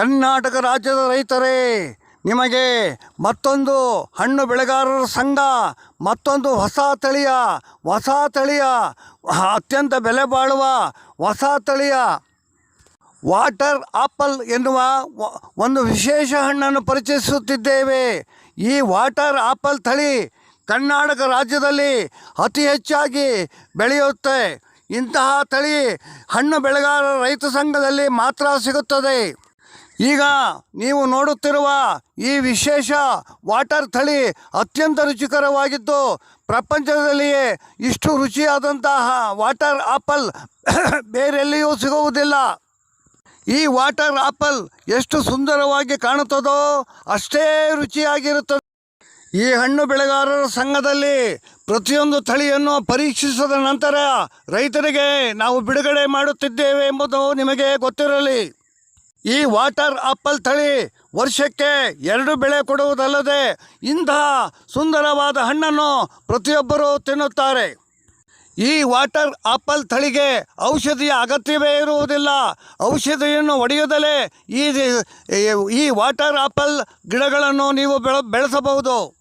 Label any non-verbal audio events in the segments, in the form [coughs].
ಕರ್ನಾಟಕ ರಾಜ್ಯದ ರೈತರೇ, ನಿಮಗೆ ಮತ್ತೊಂದು ಹಣ್ಣು ಬೆಳೆಗಾರರ ಸಂಘ, ಮತ್ತೊಂದು ಹೊಸ ತಳಿಯ ಹೊಸ ತಳಿಯ, ಅತ್ಯಂತ ಬೆಲೆ ಬಾಳುವ ಹೊಸ ತಳಿಯ ವಾಟರ್ ಆಪಲ್ ಎನ್ನುವ ಒಂದು ವಿಶೇಷ ಹಣ್ಣನ್ನು ಪರಿಚಯಿಸುತ್ತಿದ್ದೇವೆ. ಈ ವಾಟರ್ ಆಪಲ್ ತಳಿ ಕರ್ನಾಟಕ ರಾಜ್ಯದಲ್ಲಿ ಅತಿ ಹೆಚ್ಚಾಗಿ ಬೆಳೆಯುತ್ತೆ. ಇಂತಹ ತಳಿ ಹಣ್ಣು ಬೆಳೆಗಾರರ ರೈತ ಸಂಘದಲ್ಲಿ ಮಾತ್ರ ಸಿಗುತ್ತದೆ. ಈಗ ನೀವು ನೋಡುತ್ತಿರುವ ಈ ವಿಶೇಷ ವಾಟರ್ ತಳಿ ಅತ್ಯಂತ ರುಚಿಕರವಾಗಿದ್ದು ಪ್ರಪಂಚದಲ್ಲಿಯೇ ಇಷ್ಟು ರುಚಿಯಾದಂತಹ ವಾಟರ್ ಆಪಲ್ [coughs] ಬೇರೆಲ್ಲಿಯೂ ಸಿಗುವುದಿಲ್ಲ. ಈ ವಾಟರ್ ಆಪಲ್ ಎಷ್ಟು ಸುಂದರವಾಗಿ ಕಾಣುತ್ತದೋ ಅಷ್ಟೇ ರುಚಿಯಾಗಿರುತ್ತದೆ. ಈ ಹಣ್ಣು ಬೆಳೆಗಾರರ ಸಂಘದಲ್ಲಿ ಪ್ರತಿಯೊಂದು ತಳಿಯನ್ನು ಪರೀಕ್ಷಿಸಿದ ನಂತರ ರೈತರಿಗೆ ನಾವು ಬಿಡುಗಡೆ ಮಾಡುತ್ತಿದ್ದೇವೆ ಎಂಬುದು ನಿಮಗೆ ಗೊತ್ತಿರಲಿ. ಈ ವಾಟರ್ ಆಪಲ್ ತಳಿ ವರ್ಷಕ್ಕೆ ಎರಡು ಬೆಳೆ ಕೊಡುವುದಲ್ಲದೆ ಇಂತಹ ಸುಂದರವಾದ ಹಣ್ಣನ್ನು ಪ್ರತಿಯೊಬ್ಬರೂ ತಿನ್ನುತ್ತಾರೆ. ಈ ವಾಟರ್ ಆಪಲ್ ತಳಿಗೆ ಔಷಧಿಯ ಅಗತ್ಯವೇ ಇರುವುದಿಲ್ಲ. ಔಷಧಿಯನ್ನು ಹೊಡೆಯುವುದಲೇ ಈ ಈ ವಾಟರ್ ಆಪಲ್ ಗಿಡಗಳನ್ನು ನೀವು ಬೆಳ ಬೆಳೆಸಬಹುದು.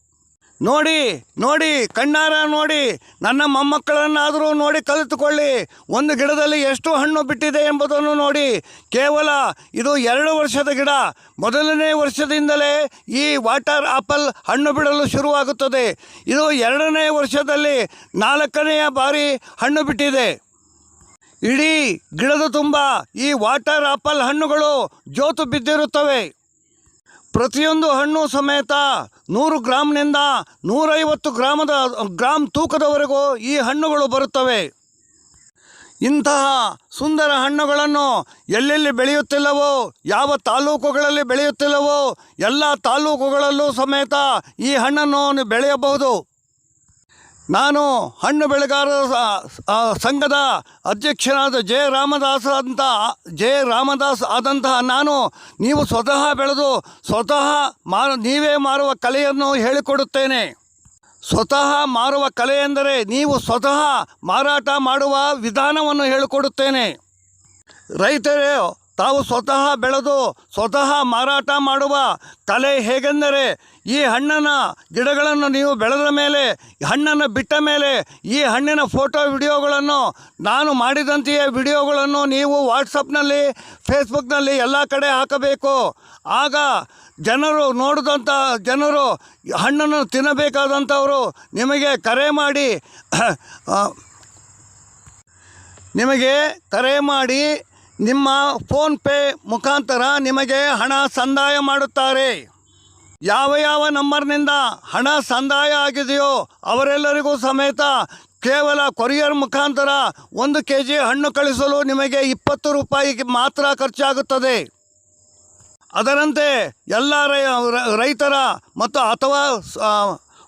ನೋಡಿ ನೋಡಿ, ಕಣ್ಣಾರ ನೋಡಿ, ನನ್ನ ಮೊಮ್ಮಕ್ಕಳನ್ನಾದರೂ ನೋಡಿ ಕಲಿತುಕೊಳ್ಳಿ. ಒಂದು ಗಿಡದಲ್ಲಿ ಎಷ್ಟು ಹಣ್ಣು ಬಿಟ್ಟಿದೆ ಎಂಬುದನ್ನು ನೋಡಿ. ಕೇವಲ ಇದು ಎರಡು ವರ್ಷದ ಗಿಡ. ಮೊದಲನೇ ವರ್ಷದಿಂದಲೇ ಈ ವಾಟರ್ ಆಪಲ್ ಹಣ್ಣು ಬಿಡಲು ಶುರುವಾಗುತ್ತದೆ. ಇದು ಎರಡನೇ ವರ್ಷದಲ್ಲಿ ನಾಲ್ಕನೆಯ ಬಾರಿ ಹಣ್ಣು ಬಿಟ್ಟಿದೆ. ಇಡೀ ಗಿಡದ ತುಂಬ ಈ ವಾಟರ್ ಆಪಲ್ ಹಣ್ಣುಗಳು ಜೋತು ಬಿದ್ದಿರುತ್ತವೆ. ಪ್ರತಿಯೊಂದು ಹಣ್ಣು ಸಮೇತ ನೂರು ಗ್ರಾಮ್ನಿಂದ ನೂರೈವತ್ತು ಗ್ರಾಮದ, ಗ್ರಾಮ್ ತೂಕದವರೆಗೂ ಈ ಹಣ್ಣುಗಳು ಬರುತ್ತವೆ. ಇಂತಹ ಸುಂದರ ಹಣ್ಣುಗಳನ್ನು ಎಲ್ಲೆಲ್ಲಿ ಬೆಳೆಯುತ್ತಿಲ್ಲವೋ, ಯಾವ ತಾಲೂಕುಗಳಲ್ಲಿ ಬೆಳೆಯುತ್ತಿಲ್ಲವೋ, ಎಲ್ಲ ತಾಲೂಕುಗಳಲ್ಲೂ ಸಮೇತ ಈ ಹಣ್ಣನ್ನು ಬೆಳೆಯಬಹುದು. ನಾನು ಹಣ್ಣು ಬೆಳೆಗಾರರ ಸಂಘದ ಅಧ್ಯಕ್ಷನಾದ ಜೆ ರಾಮದಾಸ್ ಅಂತ, ಜೆ ರಾಮದಾಸ್ ಆದಂತಹ ನಾನು, ನೀವು ಸ್ವತಃ ಬೆಳೆದು ಸ್ವತಃ ಮಾರು ನೀವೇ ಮಾರುವ ಕಲೆಯನ್ನು ಹೇಳಿಕೊಡುತ್ತೇನೆ. ಸ್ವತಃ ಮಾರುವ ಕಲೆ ಎಂದರೆ ನೀವು ಸ್ವತಃ ಮಾರಾಟ ಮಾಡುವ ವಿಧಾನವನ್ನು ಹೇಳಿಕೊಡುತ್ತೇನೆ. ರೈತರೇ ತಾವು ಸ್ವತಃ ಬೆಳೆದು ಸ್ವತಃ ಮಾರಾಟ ಮಾಡುವ ಕಲೆ ಹೇಗೆಂದರೆ ಈ ಹಣ್ಣನ ಗಿಡಗಳನ್ನು ನೀವು ಬೆಳೆದ ಮೇಲೆ ಹಣ್ಣನ್ನು ಬಿಟ್ಟ ಮೇಲೆ, ಈ ಹಣ್ಣಿನ ಫೋಟೋ ವಿಡಿಯೋಗಳನ್ನು, ನಾನು ಮಾಡಿದಂತೆಯೇ ವಿಡಿಯೋಗಳನ್ನು ನೀವು ವಾಟ್ಸಪ್ನಲ್ಲಿ, ಫೇಸ್ಬುಕ್ನಲ್ಲಿ ಎಲ್ಲ ಕಡೆ ಹಾಕಬೇಕು. ಆಗ ಜನರು ನೋಡಿದಂಥ ಜನರು ಹಣ್ಣನ್ನು ತಿನ್ನಬೇಕಾದಂಥವರು ನಿಮಗೆ ಕರೆ ಮಾಡಿ ನಿಮಗೆ ಕರೆ ಮಾಡಿ ನಿಮ್ಮ ಫೋನ್ಪೇ ಮುಖಾಂತರ ನಿಮಗೆ ಹಣ ಸಂದಾಯ ಮಾಡುತ್ತಾರೆ. ಯಾವ ಯಾವ ನಂಬರ್ನಿಂದ ಹಣ ಸಂದಾಯ ಆಗಿದೆಯೋ ಅವರೆಲ್ಲರಿಗೂ ಸಮೇತ ಕೇವಲ ಕೊರಿಯರ್ ಮುಖಾಂತರ ಒಂದು ಕೆ ಜಿ ಹಣ್ಣು ಕಳಿಸಲು ನಿಮಗೆ ಇಪ್ಪತ್ತು ರೂಪಾಯಿಗೆ ಮಾತ್ರ ಖರ್ಚಾಗುತ್ತದೆ. ಅದರಂತೆ ಎಲ್ಲ ರೈತರ ಮತ್ತು ಅಥವಾ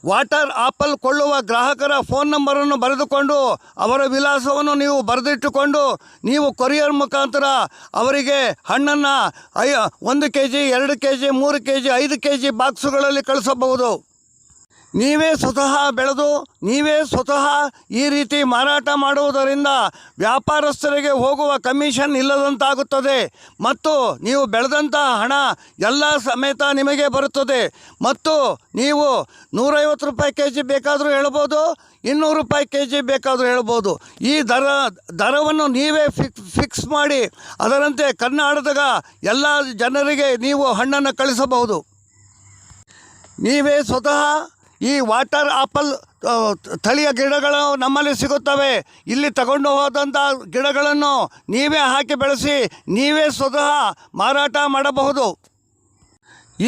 ವಾಟರ್ ಆಪಲ್ ಕೊಳ್ಳುವ ಗ್ರಾಹಕರ ಫೋನ್ ನಂಬರನ್ನು ಬರೆದುಕೊಂಡು ಅವರ ವಿಳಾಸವನ್ನು ನೀವು ಬರೆದಿಟ್ಟುಕೊಂಡು ನೀವು ಕೊರಿಯರ್ ಮುಖಾಂತರ ಅವರಿಗೆ ಹಣ್ಣನ್ನು ಐ, ಒಂದು ಕೆ ಜಿ ಎರಡು ಕೆ ಜಿ ಮೂರು ಕೆ ಜಿ ಐದು ಕೆ ಜಿ ಬಾಕ್ಸುಗಳಲ್ಲಿ ಕಳಿಸಬಹುದು. ನೀವೇ ಸ್ವತಃ ಬೆಳೆದು, ನೀವೇ ಸ್ವತಃ ಈ ರೀತಿ ಮಾರಾಟ ಮಾಡುವುದರಿಂದ ವ್ಯಾಪಾರಸ್ಥರಿಗೆ ಹೋಗುವ ಕಮಿಷನ್ ಇಲ್ಲದಂತಾಗುತ್ತದೆ. ಮತ್ತು ನೀವು ಬೆಳೆದಂಥ ಹಣ ಎಲ್ಲ ಸಮೇತ ನಿಮಗೆ ಬರುತ್ತದೆ. ಮತ್ತು ನೀವು ನೂರೈವತ್ತು ರೂಪಾಯಿ ಕೆ ಜಿ ಬೇಕಾದರೂ ಹೇಳ್ಬೋದು, ಇನ್ನೂರು ರೂಪಾಯಿ ಕೆ ಜಿ ಬೇಕಾದರೂ ಹೇಳ್ಬೋದು. ಈ ದರ, ದರವನ್ನು ನೀವೇ ಫಿಕ್ಸ್ ಫಿಕ್ಸ್ ಮಾಡಿ ಅದರಂತೆ ಕರ್ನಾಟಕದ ಎಲ್ಲ ಜನರಿಗೆ ನೀವು ಹಣ್ಣನ್ನು ಕಳಿಸಬಹುದು. ನೀವೇ ಸ್ವತಃ ಈ ವಾಟರ್ ಆಪಲ್ ತಳಿಯ ಗಿಡಗಳು ನಮ್ಮಲ್ಲಿ ಸಿಗುತ್ತವೆ. ಇಲ್ಲಿ ತಗೊಂಡು ಹೋದಂಥ ಗಿಡಗಳನ್ನು ನೀವೇ ಹಾಕಿ ಬೆಳೆಸಿ, ನೀವೇ ಸ್ವತಃ ಮಾರಾಟ ಮಾಡಬಹುದು.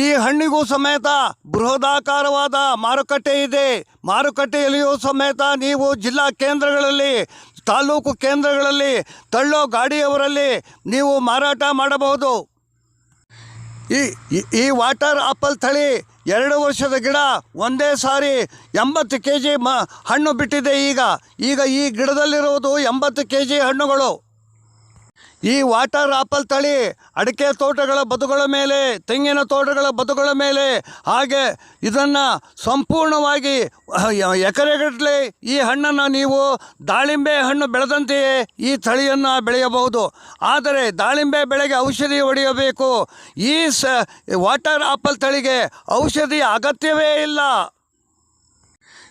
ಈ ಹಣ್ಣಿಗೂ ಸಮೇತ ಬೃಹದಾಕಾರವಾದ ಮಾರುಕಟ್ಟೆ ಇದೆ. ಮಾರುಕಟ್ಟೆಯಲ್ಲಿಯೂ ಸಮೇತ ನೀವು ಜಿಲ್ಲಾ ಕೇಂದ್ರಗಳಲ್ಲಿ, ತಾಲೂಕು ಕೇಂದ್ರಗಳಲ್ಲಿ, ತಳ್ಳೋ ಗಾಡಿಯವರಲ್ಲಿ ನೀವು ಮಾರಾಟ ಮಾಡಬಹುದು. ಈ, ಈ- ವಾಟರ್ ಆಪಲ್ ತಳಿ ಎರಡು ವರ್ಷದ ಗಿಡ ಒಂದೇ ಸಾರಿ ಎಂಬತ್ತು ಕೆ ಜಿ ಮ ಹಣ್ಣು ಬಿಟ್ಟಿದೆ ಈಗ. ಈಗ ಈ ಗಿಡದಲ್ಲಿರುವುದು ಎಂಬತ್ತು ಕೆ ಜಿ ಹಣ್ಣುಗಳು. ಈ ವಾಟರ್ ಆಪಲ್ ತಳಿ ಅಡಿಕೆ ತೋಟಗಳ ಬದುಗಳ ಮೇಲೆ, ತೆಂಗಿನ ತೋಟಗಳ ಬದುಗಳ ಮೇಲೆ, ಹಾಗೆ ಇದನ್ನು ಸಂಪೂರ್ಣವಾಗಿ ಎಕರೆಗಟ್ಟಲೆ ಈ ಹಣ್ಣನ್ನು ನೀವು ದಾಳಿಂಬೆ ಹಣ್ಣು ಬೆಳೆದಂತೆಯೇ ಈ ತಳಿಯನ್ನು ಬೆಳೆಯಬಹುದು. ಆದರೆ ದಾಳಿಂಬೆ ಬೆಳೆಗೆ ಔಷಧಿ ಹೊಡೆಯಬೇಕು. ಈ ಸ, ವಾಟರ್ ಆಪಲ್ ತಳಿಗೆ ಔಷಧಿ ಅಗತ್ಯವೇ ಇಲ್ಲ.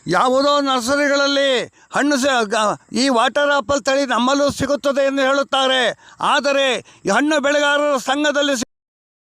ಯಾವುದೋ ನರ್ಸರಿಗಳಲ್ಲಿ ಹಣ್ಣು ಈ ವಾಟರ್ ಆಪಲ್ ತಳಿ ನಮ್ಮಲ್ಲೂ ಸಿಗುತ್ತದೆ ಎಂದು ಹೇಳುತ್ತಾರೆ. ಆದರೆ ಹಣ್ಣು ಬೆಳೆಗಾರರ ಸಂಘದಲ್ಲಿ